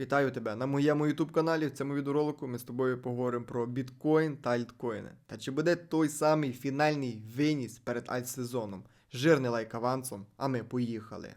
Вітаю тебе на моєму YouTube каналі. В цьому відеоролику ми з тобою поговоримо про біткоін та альткоїни. Та чи буде той самий фінальний виніс перед альтсезоном? Жирний лайк авансом, а ми поїхали.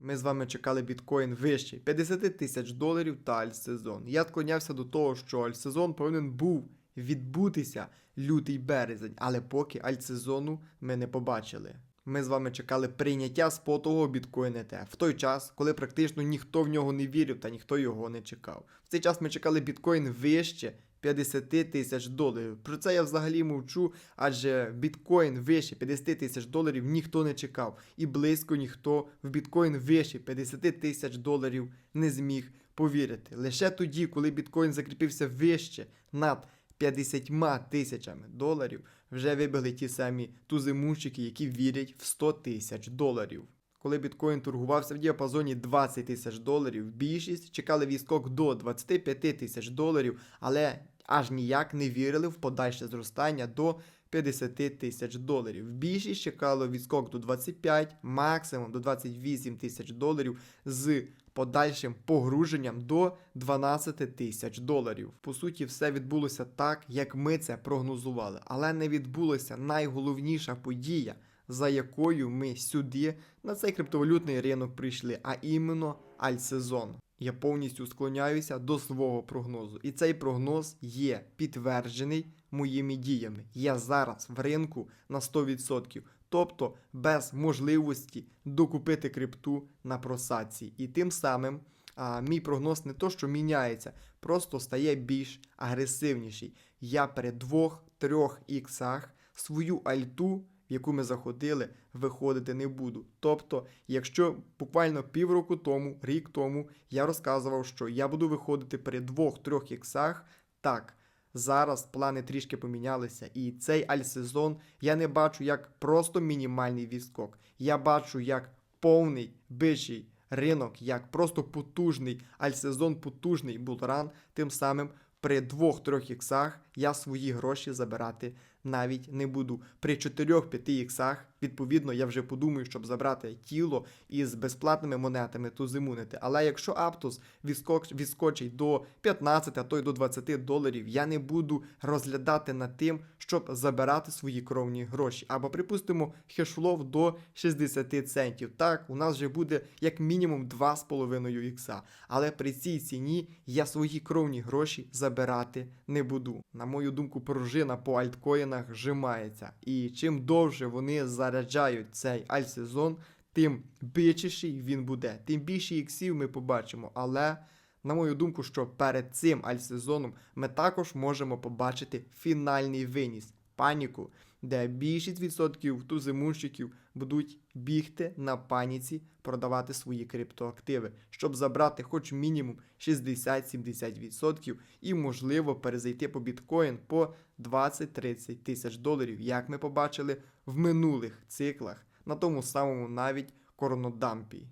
Ми з вами чекали біткоін вище 50 тисяч доларів та альтсезон. Я склонявся до того, що альтсезон повинен був відбутися лютий березень, але поки альтсезону ми не побачили. Ми з вами чекали прийняття спотового біткоін ETF в той час, коли практично ніхто в нього не вірив та ніхто його не чекав. В цей час ми чекали біткоін вище 50 тисяч доларів. Про це я взагалі мовчу, адже біткоін вище 50 тисяч доларів ніхто не чекав, і близько ніхто в біткоін вище 50 тисяч доларів не зміг повірити. Лише тоді, коли біткоін закріпився вище над 50 тисячами доларів, вже вибігли ті самі тузимущики, які вірять в 100 тисяч доларів. Коли біткоін торгувався в діапазоні 20 тисяч доларів, більшість чекали відскок до 25 тисяч доларів, але аж ніяк не вірили в подальше зростання до 50 тисяч доларів. Більшість чекало відскок до 25, максимум до 28 тисяч доларів з подальшим погруженням до 12 тисяч доларів. По суті, все відбулося так, як ми це прогнозували, але не відбулася найголовніша подія за якою ми сюди на цей криптовалютний ринок прийшли, а іменно альтсезон. Я повністю склоняюся до свого прогнозу. І цей прогноз є підтверджений моїми діями. Я зараз в ринку на 100%. Тобто без можливості докупити крипту на просадці. І тим самим а, мій прогноз не то, що міняється, просто стає більш агресивніший. Я при двох-трьох іксах свою альту в яку ми заходили, виходити не буду. Тобто, якщо буквально півроку тому, рік тому, я розказував, що я буду виходити при двох-трьох іксах, так. Зараз плани трішки помінялися, і цей альсезон я не бачу як просто мінімальний відскок. Я бачу як повний бичий ринок, як просто потужний альсезон, потужний булран. Тим самим при двох-трьох іксах я свої гроші забирати навіть не буду. При 4-5 іксах, відповідно, я вже подумаю, щоб забрати тіло із безплатними монетами ту зимунити. Але якщо Аптус відскоч, відскочить до 15, а то й до 20 доларів, я не буду розглядати над тим, щоб забирати свої кровні гроші. Або, припустимо, хешлов до 60 центів. Так, у нас вже буде як мінімум 2,5 ікса. Але при цій ціні я свої кровні гроші забирати не буду. На мою думку, пружина по альткоїнах жимається. І чим довше вони заряджають цей альтсезон, тим бичіший він буде. Тим більше іксів ми побачимо. Але, на мою думку, що перед цим альтсезоном ми також можемо побачити фінальний виніс. Паніку, де більшість відсотків тузимунщиків будуть бігти на паніці, продавати свої криптоактиви, щоб забрати хоч мінімум 60-70% і, можливо, перезайти по біткоін по 20-30 тисяч доларів, як ми побачили в минулих циклах, на тому самому навіть коронодампі.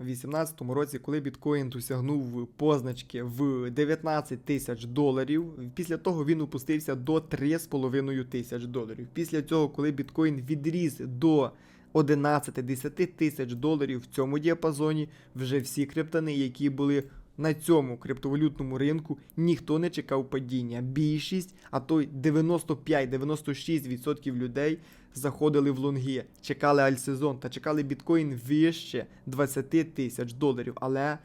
У 2018 році, коли біткоін досягнув позначки в 19 тисяч доларів, після того він опустився до 3,5 тисяч доларів. Після цього, коли біткоін відріс до 11-10 тисяч доларів в цьому діапазоні, вже всі криптани, які були на цьому криптовалютному ринку, ніхто не чекав падіння. Більшість, а то й 95-96% людей заходили в лонги, чекали альтсезон та чекали біткоін вище 20 тисяч доларів. Але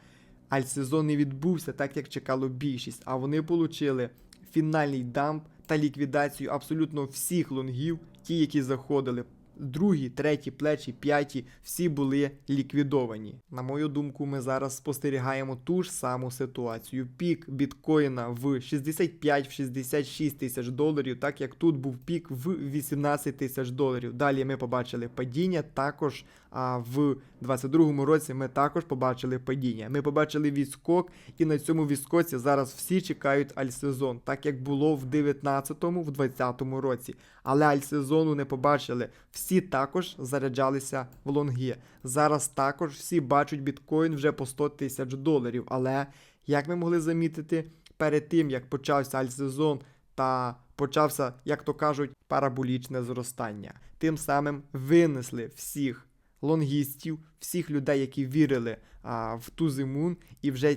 альтсезон не відбувся так, як чекало більшість. А вони отримали фінальний дамп та ліквідацію абсолютно всіх лонгів, ті, які заходили. Другі, треті, плечі, п'яті, всі були ліквідовані. На мою думку, ми зараз спостерігаємо ту ж саму ситуацію. Пік біткоїна в 65-66 тисяч доларів, так як тут був пік в 18 тисяч доларів. Далі ми побачили падіння. Також а в 22-му році ми також побачили падіння. Ми побачили відскок, і на цьому відскоці зараз всі чекають альсезон, так як було в 19-му, в 20-му році. Але альсезону не побачили. Всі також заряджалися в лонги. Зараз також всі бачать біткоін вже по 100 тисяч доларів. Але як ми могли замітити, перед тим як почався альсезон та почався, як то кажуть, параболічне зростання. Тим самим винесли всіх лонгістів, всіх людей, які вірили а, в ту зимун, і вже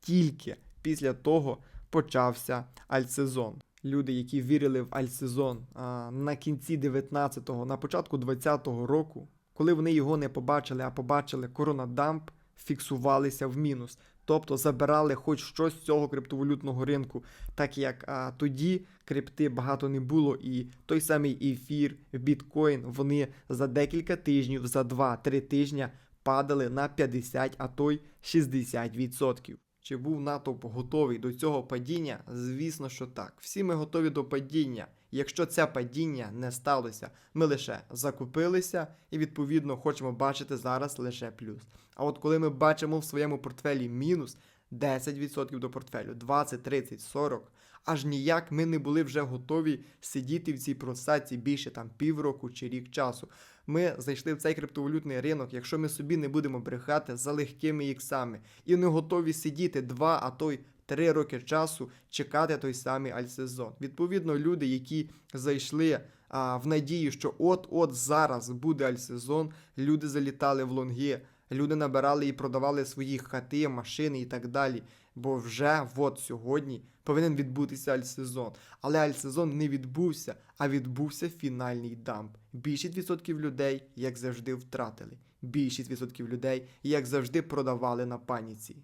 тільки після того почався альтсезон. Люди, які вірили в альтсезон а, на кінці 19-го, на початку 20-го року, коли вони його не побачили, а побачили коронадамп, фіксувалися в мінус. Тобто забирали хоч щось з цього криптовалютного ринку, так як а, тоді крипти багато не було, і той самий ефір, біткоін, вони за декілька тижнів, за 2-3 тижня падали на 50, а то й 60%. Чи був натовп готовий до цього падіння? Звісно, що так. Всі ми готові до падіння. Якщо це падіння не сталося, ми лише закупилися і відповідно хочемо бачити зараз лише плюс. А от коли ми бачимо в своєму портфелі мінус 10% до портфелю, 20, 30, 40, аж ніяк ми не були вже готові сидіти в цій просадці більше там півроку чи рік часу. Ми зайшли в цей криптовалютний ринок, якщо ми собі не будемо брехати за легкими іксами і не готові сидіти 2, а то й 3 роки часу чекати той самий альсезон. Відповідно, люди, які зайшли а, в надії, що от-от зараз буде альсезон, люди залітали в лонги, люди набирали і продавали свої хати, машини і так далі. Бо вже от сьогодні повинен відбутися альсезон. Але альсезон не відбувся, а відбувся фінальний дамп. Більшість відсотків людей, як завжди, втратили. Більшість відсотків людей, як завжди, продавали на паніці.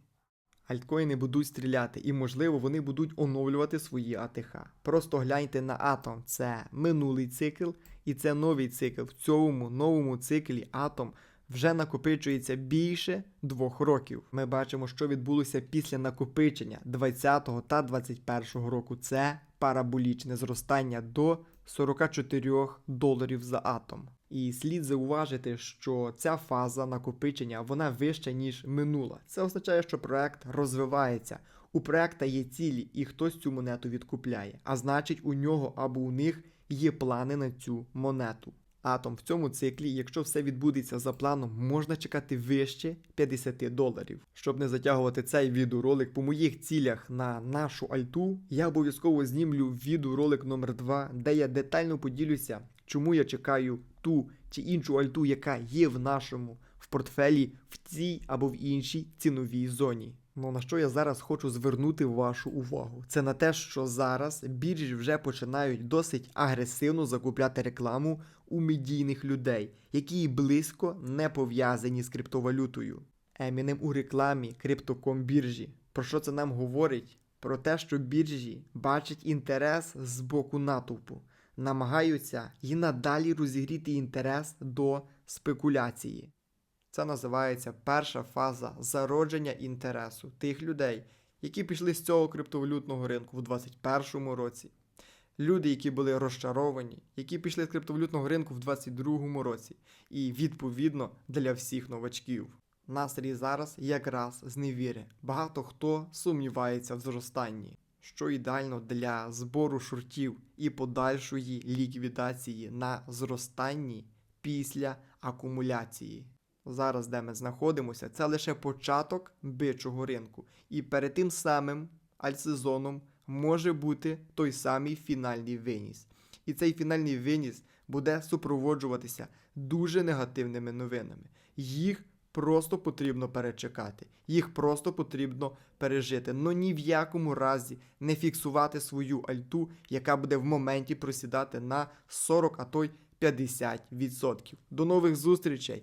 Альткоїни будуть стріляти, і, можливо, вони будуть оновлювати свої АТХ. Просто гляньте на атом. Це минулий цикл, і це новий цикл. В цьому новому циклі атом вже накопичується більше двох років. Ми бачимо, що відбулося після накопичення 20-го та 21-го року. Це параболічне зростання до 44 доларів за атом. І слід зауважити, що ця фаза накопичення вона вища, ніж минула. Це означає, що проект розвивається. У проекта є цілі, і хтось цю монету відкупляє. А значить, у нього або у них є плани на цю монету. Атом в цьому циклі, якщо все відбудеться за планом, можна чекати вище 50 доларів. Щоб не затягувати цей відеоролик по моїх цілях на нашу альту, я обов'язково знімлю відеоролик номер 2 де я детально поділюся, чому я чекаю ту чи іншу альту, яка є в нашому в портфелі в цій або в іншій ціновій зоні. Ну на що я зараз хочу звернути вашу увагу? Це на те, що зараз біржі вже починають досить агресивно закупляти рекламу у медійних людей, які близько не пов'язані з криптовалютою. Емінем у рекламі криптоком біржі. Про що це нам говорить? Про те, що біржі бачать інтерес з боку натовпу, намагаються і надалі розігріти інтерес до спекуляції. Це називається перша фаза зародження інтересу тих людей, які пішли з цього криптовалютного ринку в 2021 році. Люди, які були розчаровані, які пішли з криптовалютного ринку в 2022 році, і відповідно для всіх новачків. Настрій зараз якраз з невіри. Багато хто сумнівається в зростанні, що ідеально для збору шортів і подальшої ліквідації на зростанні після акумуляції. Зараз, де ми знаходимося, це лише початок бичого ринку. І перед тим самим альтсезоном може бути той самий фінальний виніс. І цей фінальний виніс буде супроводжуватися дуже негативними новинами. Їх просто потрібно перечекати, їх просто потрібно пережити. Но ні в якому разі не фіксувати свою альту, яка буде в моменті просідати на 40, а то й 50%. До нових зустрічей